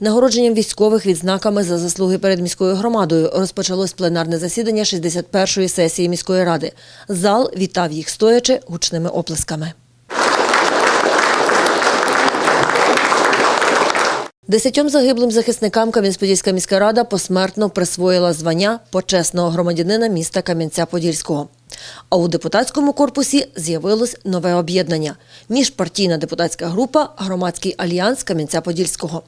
Нагородженням військових відзнаками за заслуги перед міською громадою розпочалось пленарне засідання 61-ї сесії міської ради. Зал вітав їх стоячи гучними оплесками. Десятьом загиблим захисникам Кам'янець-Подільська міська рада посмертно присвоїла звання почесного громадянина міста Кам'янця-Подільського. А у депутатському корпусі з'явилось нове об'єднання – міжпартійна депутатська група «Громадський альянс Кам'янця-Подільського».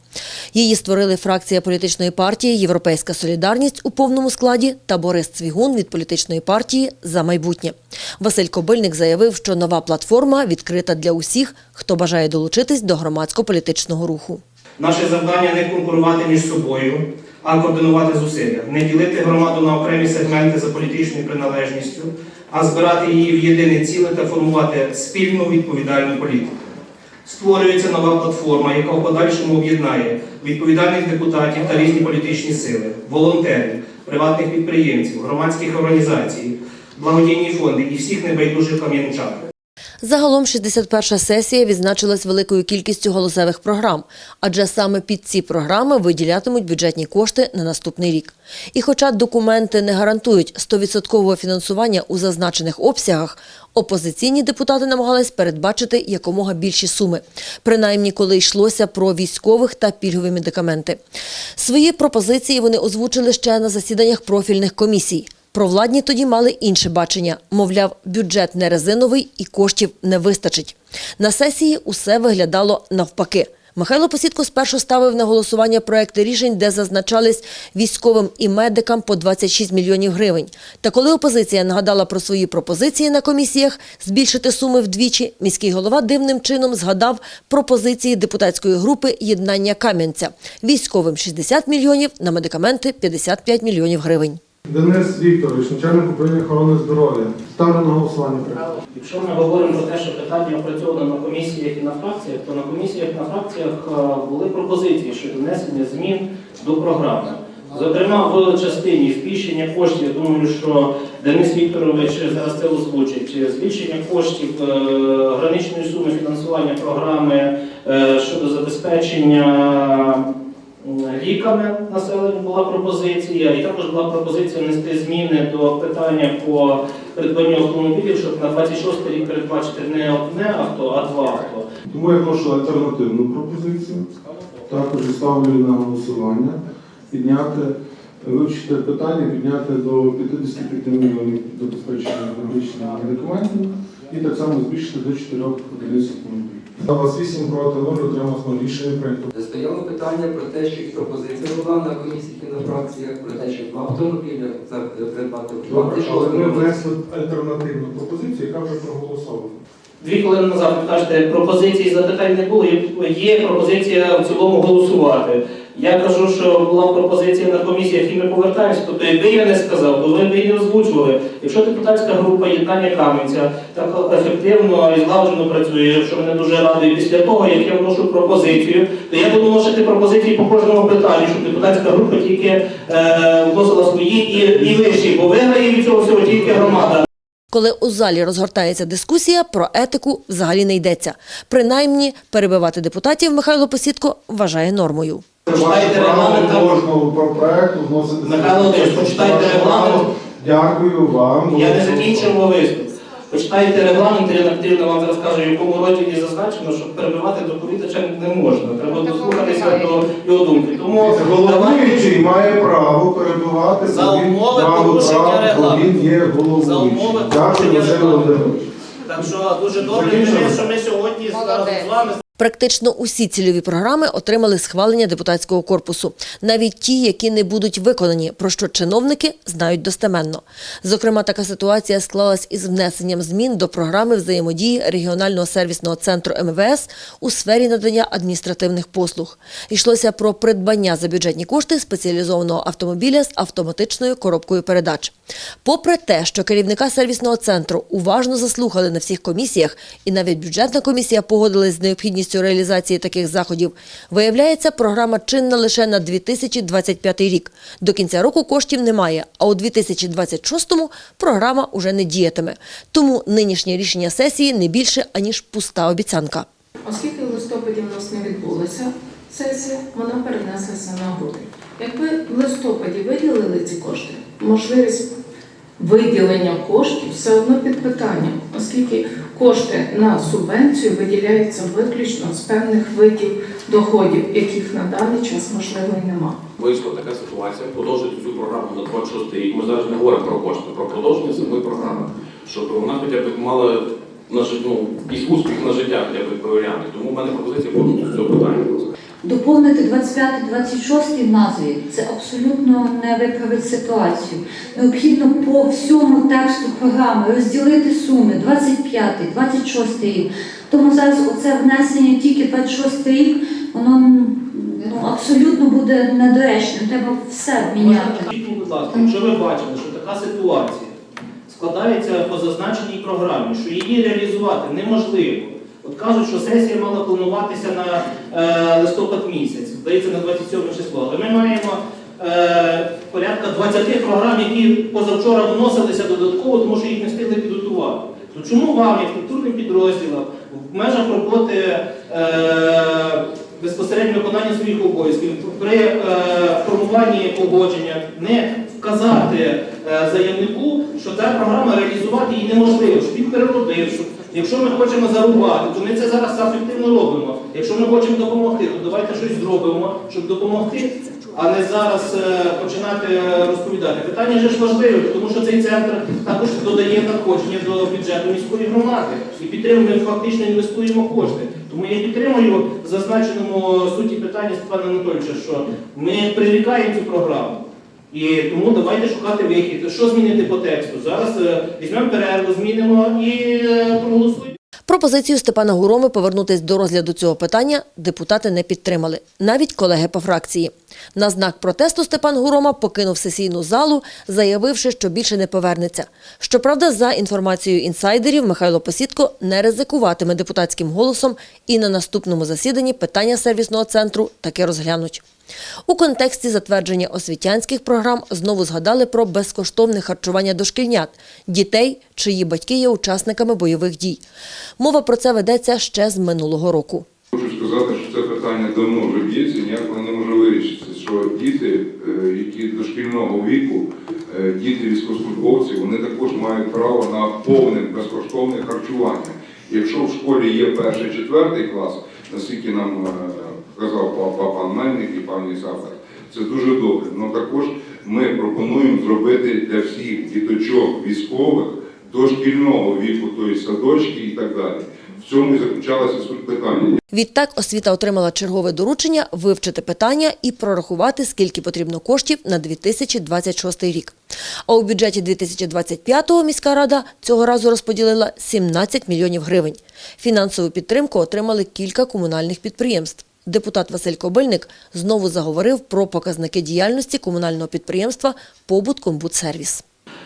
Її створили фракція політичної партії «Європейська солідарність» у повному складі та Борис Цвігун від політичної партії «За майбутнє». Василь Кобильник заявив, що нова платформа відкрита для усіх, хто бажає долучитись до громадсько-політичного руху. Наше завдання не конкурувати між собою, а координувати зусилля, не ділити громаду на окремі сегменти за політичною приналежністю, а збирати її в єдине ціле та формувати спільну відповідальну політику. Створюється нова платформа, яка в подальшому об'єднає відповідальних депутатів та різні політичні сили, волонтерів, приватних підприємців, громадських організацій, благодійні фонди і всіх небайдужих кам'янчан. Загалом 61-ша сесія відзначилась великою кількістю голосових програм, адже саме під ці програми виділятимуть бюджетні кошти на наступний рік. І хоча документи не гарантують 100% фінансування у зазначених обсягах, опозиційні депутати намагались передбачити якомога більші суми, принаймні коли йшлося про військових та пільгові медикаменти. Свої пропозиції вони озвучили ще на засіданнях профільних комісій. Провладні тоді мали інше бачення. Мовляв, бюджет не резиновий і коштів не вистачить. На сесії усе виглядало навпаки. Михайло Посідко спершу ставив на голосування проекти рішень, де зазначались військовим і медикам по 26 мільйонів гривень. Та коли опозиція нагадала про свої пропозиції на комісіях збільшити суми вдвічі, міський голова дивним чином згадав пропозиції депутатської групи «Єднання Кам'янця». Військовим 60 мільйонів, на медикаменти 55 мільйонів гривень. Денис Вікторович, начальник управління охорони здоров'я. Ставлю на голосування. Якщо ми говоримо про те, що питання опрацьовано на комісіях і на фракціях, то на комісіях на фракціях е, були пропозиції щодо внесення змін до програми. Зокрема, в частині збільшення коштів, я думаю, що Денис Вікторович зараз це озвучить. Збільшення коштів е, граничної суми фінансування програми е, щодо забезпечення ліками населення була пропозиція, і також була пропозиція внести зміни до питання по придбанню автомобілів, щоб на 26 рік передбачити не одне авто, а два авто. Тому я прошу альтернативну пропозицію. Також ставлю на голосування. Підняти, вивчити питання, підняти до 55 мільйонів забезпечення медичними медикаментами і так само збільшити до 4 одиниць автомобілів. За вас 8 проти 0, отримав рішення прийнято. Стояло питання про те, що і пропозиція була на комісії на фракціях про те, що два автомобіля за придбати Добре, але ми внесли альтернативну пропозицію, яка вже проголосована. Дві хвилини назад ви кажете, пропозицій запитань не було. Є пропозиція в цілому голосувати. Я кажу, що була пропозиція на комісіях, і ми повертаємося. Тобто, якби я не сказав, то ви б її озвучували. Якщо депутатська група єднання Кам'янця так ефективно і злагоджено працює, що мене дуже радує після того, як я вношу пропозицію, то я буду вносити пропозиції по кожному питанню, щоб депутатська група тільки е, вносила свої і, і вищі, бо виграє від цього всього тільки громада. Коли у залі розгортається дискусія, про етику взагалі не йдеться. Принаймні, перебивати депутатів Михайло Посідко вважає нормою. Почитайте регламент, кожного проекту вносити. Михайло Володимирович, почитайте регламент. Дякую вам. Я не закінчив мій виступ. Почитайте регламент, Ірина Петрівна вам зараз каже, в якому розділі зазначено, що перебивати доповідача не можна. Треба дослухатися до його думки. Тому Головуючий має право перебувати За умови порушення регламенту. він є За умови Дякую, порушення Василь регламенту. Володимирович. так що дуже добре, Закінчили? що ми сьогодні зараз з вами Практично усі цільові програми отримали схвалення депутатського корпусу, навіть ті, які не будуть виконані, про що чиновники знають достеменно. Зокрема, така ситуація склалась із внесенням змін до програми взаємодії регіонального сервісного центру МВС у сфері надання адміністративних послуг. Йшлося про придбання за бюджетні кошти спеціалізованого автомобіля з автоматичною коробкою передач. Попри те, що керівника сервісного центру уважно заслухали на всіх комісіях, і навіть бюджетна комісія погодилась з необхідністю реалізації таких заходів, виявляється, програма чинна лише на 2025 рік. До кінця року коштів немає, а у 2026-му програма уже не діятиме. Тому нинішнє рішення сесії не більше, аніж пуста обіцянка. Оскільки в листопаді в нас не відбулося сесія, вона перенеслася на грудень. Якби в листопаді виділили ці кошти, можливість виділення коштів все одно під питанням, оскільки кошти на субвенцію виділяються виключно з певних видів доходів, яких на даний час можливо і нема. Вийшла така ситуація, продовжити цю програму на 26 рік. Ми зараз не говоримо про кошти, про продовження самої програми, щоб вона хоча б мала на ну, якийсь успіх на життя, хоча б варіанти. Тому в мене пропозиція повернути з цього питання. Доповнити 25-26 назві це абсолютно не виправить ситуацію. Необхідно по всьому тексту програми розділити суми 25-26 рік. Тому зараз оце внесення тільки 26 рік, воно ну, абсолютно буде недоречним. Треба все міняти. Будь ласка, якщо ви бачили, що така ситуація складається по зазначеній програмі, що її реалізувати неможливо. От кажуть, що сесія мала плануватися на е, листопад місяць, здається, на 27 число. Але ми маємо е, порядка 20 програм, які позавчора вносилися додатково, тому що їх не встигли підготувати. То чому вам, як структурним підрозділам, в межах роботи е, безпосередньо виконання своїх обов'язків при е, формуванні погодження не вказати е, заявнику, що ця програма реалізувати її неможливо, щоб він переробив, щоб якщо ми хочемо зарубати, то ми це зараз ефективно робимо. Якщо ми хочемо допомогти, то давайте щось зробимо, щоб допомогти, а не зараз е, починати е, розповідати. Питання ж важливе, тому що цей центр також додає надходження до бюджету міської громади і підтримує, фактично інвестуємо кошти. Тому я підтримую в зазначеному суті питання Степана Анатолійовича, що ми прирікаємо цю програму. І тому давайте шукати вихід. Що змінити по тексту? Зараз е, візьмемо перерву, змінимо і е, проголосуємо. Пропозицію Степана Гуроми повернутись до розгляду цього питання депутати не підтримали, навіть колеги по фракції. На знак протесту Степан Гурома покинув сесійну залу, заявивши, що більше не повернеться. Щоправда, за інформацією інсайдерів, Михайло Посідко не ризикуватиме депутатським голосом і на наступному засіданні питання сервісного центру таки розглянуть. У контексті затвердження освітянських програм знову згадали про безкоштовне харчування дошкільнят – дітей, чиї батьки є учасниками бойових дій. Мова про це ведеться ще з минулого року. Хочу сказати, що це питання давно вже б'ється, ніяк воно не може вирішитися. Що діти, е, які дошкільного віку, е, діти військовослужбовців, вони також мають право на повне безкоштовне харчування. Якщо в школі є перший, четвертий клас, наскільки нам казав па- па- пан Мельник і пані Сахар, це дуже добре. Але також ми пропонуємо зробити для всіх діточок військових дошкільного віку, тобто садочки і так далі. В цьому і заключалася суть питання. Відтак освіта отримала чергове доручення вивчити питання і прорахувати, скільки потрібно коштів на 2026 рік. А у бюджеті 2025-го міська рада цього разу розподілила 17 мільйонів гривень. Фінансову підтримку отримали кілька комунальних підприємств. Депутат Василь Кобильник знову заговорив про показники діяльності комунального підприємства «Побуткомбудсервіс».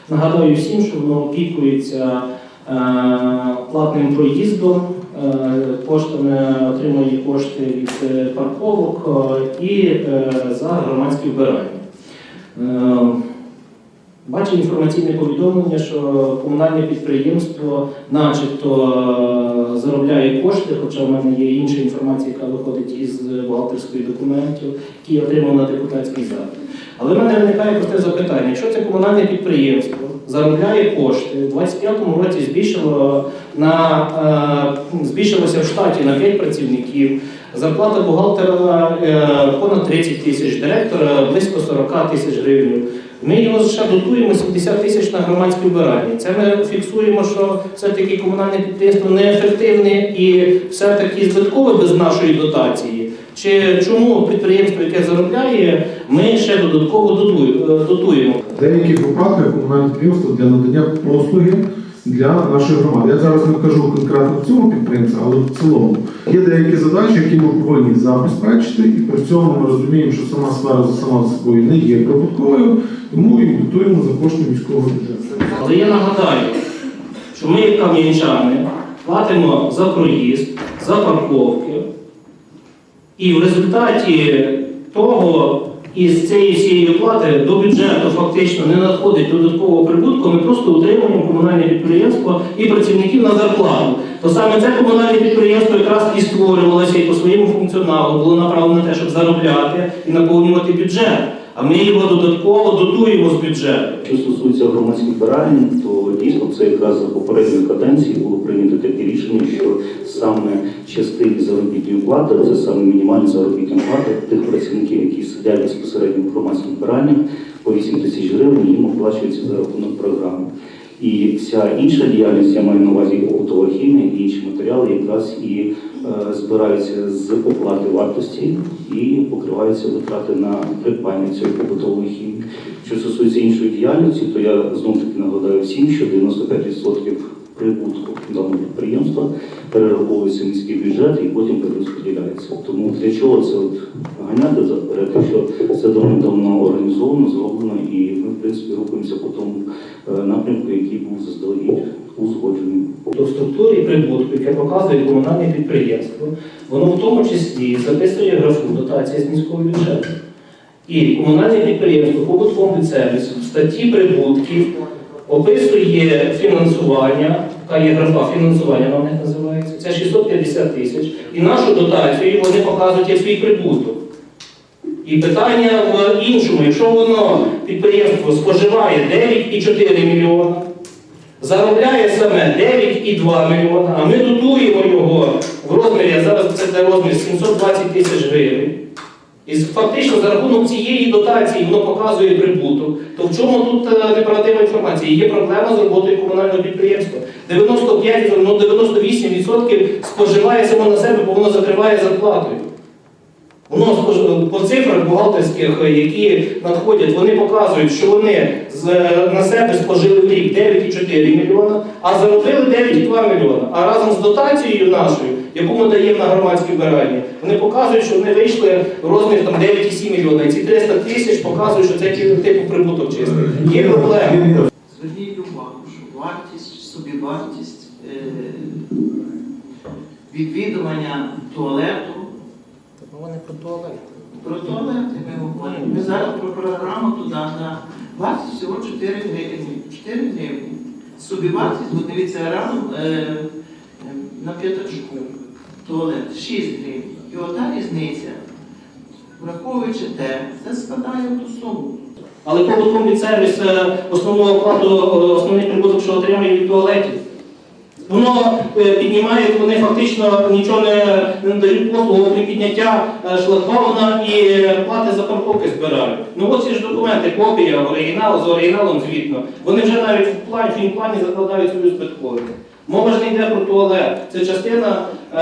Нагадую всім, що воно опікується е, платним проїздом, е, коштами отримує кошти від е, парковок е, і е, за громадські вбирання. Бачив інформаційне повідомлення, що комунальне підприємство начебто е, заробляє кошти, хоча в мене є інша інформація, яка виходить із бухгалтерської документів, які отримав на депутатський запит. Але в мене виникає просте запитання: якщо це комунальне підприємство заробляє кошти, у 2025 році збільшило на е, збільшилося в штаті на 5 працівників. Зарплата бухгалтера е, понад 30 тисяч, директора близько 40 тисяч гривень. Ми його ще дотуємо 70 тисяч на громадське вбирання. Це ми фіксуємо, що все-таки комунальне підприємство неефективне і все-таки збиткове без нашої дотації. Чи чому підприємство, яке заробляє, ми ще додатково е, дотуємо? В деяких випадках комунальне підприємство для надання послуги для нашої громади. Я зараз не кажу конкретно в цьому підприємстві, але в цілому. Є деякі задачі, які ми повинні забезпечити, і при цьому ми розуміємо, що сама сфера сама за собою не є прибутковою, тому і дотуємо за кошти міського бюджету. Але я нагадаю, що ми, як кам'янчани, платимо за проїзд, за парковки. І в результаті того із цієї всієї оплати до бюджету фактично не надходить додаткового прибутку, ми просто утримуємо комунальне підприємство і працівників на зарплату. то саме це комунальне підприємство якраз і створювалося і по своєму функціоналу було направлено на те, щоб заробляти і наповнювати бюджет. А ми його додатково дотуємо з бюджету. Що стосується громадських збирань, то дійсно це якраз за попередньої каденції було прийнято таке рішення, що саме частини заробітної плати, це саме мінімальна заробітна плата тих працівників, які сидять безпосередньо в громадських збираннях, по 8 тисяч гривень їм оплачується за рахунок програми. І вся інша діяльність, я маю на увазі побутова хімія і інші матеріали, якраз і збираються з оплати вартості і покриваються витрати на придбання цієї побутової хімії. Що стосується іншої діяльності, то я знову таки нагадаю всім, що 95% прибутку даного підприємства перераховується міський бюджет і потім перерозподіляється. Тому для чого це от ганяти заперед, якщо це давно організовано, зроблено, і ми в принципі рухаємося по тому е, напрямку, який був заздалегідь узгоджений. До структури прибутку, яке показує комунальне підприємство, воно в тому числі записує графу дотація з міського бюджету. І комунальне підприємство побутковий сервіс в статті прибутків описує фінансування, така є графа фінансування, вона них називається, це 650 тисяч. І нашу дотацію вони показують як свій прибуток. І питання в іншому, якщо воно підприємство споживає 9,4 мільйона, заробляє саме 9,2 мільйона, а ми дотуємо його в розмірі, а зараз це розмір 720 тисяч гривень. І фактично за рахунок цієї дотації воно показує прибуток. То в чому тут неправдива інформація? Є проблема з роботою комунального підприємства. 95, ну 98% споживає само на себе, бо воно закриває зарплатою. Воно спож- по цифрах бухгалтерських, е, які надходять, вони показують, що вони е, на себе спожили в рік 9,4 мільйона, а заробили 9,2 мільйона. А разом з дотацією нашою, яку ми даємо на громадські збирання, вони показують, що вони вийшли в розмір там 9,7 мільйона. І ці 300 тисяч показують, що це типу прибуток чистий. Є проблема. Зверніть увагу, що вартість, собівартість е, відвідування туалету. Вони про туалет. Про туалети ми говоримо. Ми зараз про програму туди на вартість всього 4 гривні. 4 гривні. Собівартість, бо дивіться, рано е, е, на п'ятачку туалет 6 гривень. І ота різниця, враховуючи те, це складає ту суму. Але побутковий сервіс е, основного оплату, е, основний прибуток, що отримує від туалетів. Воно е, піднімає, вони фактично нічого не, дають послугу, окрім підняття е, шлагбауна і е, плати за парковки збирають. Ну ось ці ж документи, копія, оригінал з оригіналом звітно. Вони вже навіть в плані, в плані закладають свою збитковість. Мова ж не йде про туалет. Це частина е,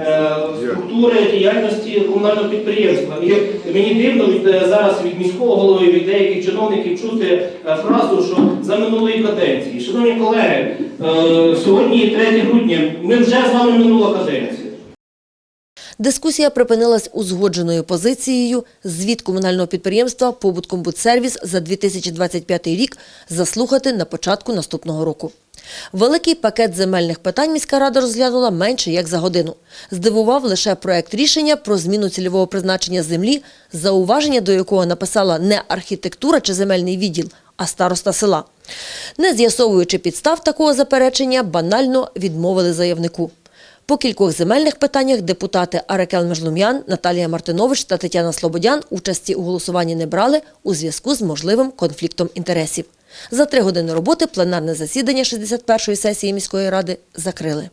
е, структури діяльності комунального підприємства. І мені дивно від е, зараз від міського голови, від деяких чиновників чути е, фразу, що за минулої каденції. Шановні колеги, е, сьогодні 3 грудня, ми вже з вами минула каденція. Дискусія припинилась узгодженою позицією звіт комунального підприємства «Побуткомбудсервіс» за 2025 рік заслухати на початку наступного року. Великий пакет земельних питань міська рада розглянула менше як за годину. Здивував лише проект рішення про зміну цільового призначення землі, зауваження до якого написала не архітектура чи земельний відділ, а староста села. Не з'ясовуючи підстав такого заперечення, банально відмовили заявнику. По кількох земельних питаннях депутати Аракел Межлум'ян, Наталія Мартинович та Тетяна Слободян участі у голосуванні не брали у зв'язку з можливим конфліктом інтересів. За три години роботи пленарне засідання 61-ї сесії міської ради закрили.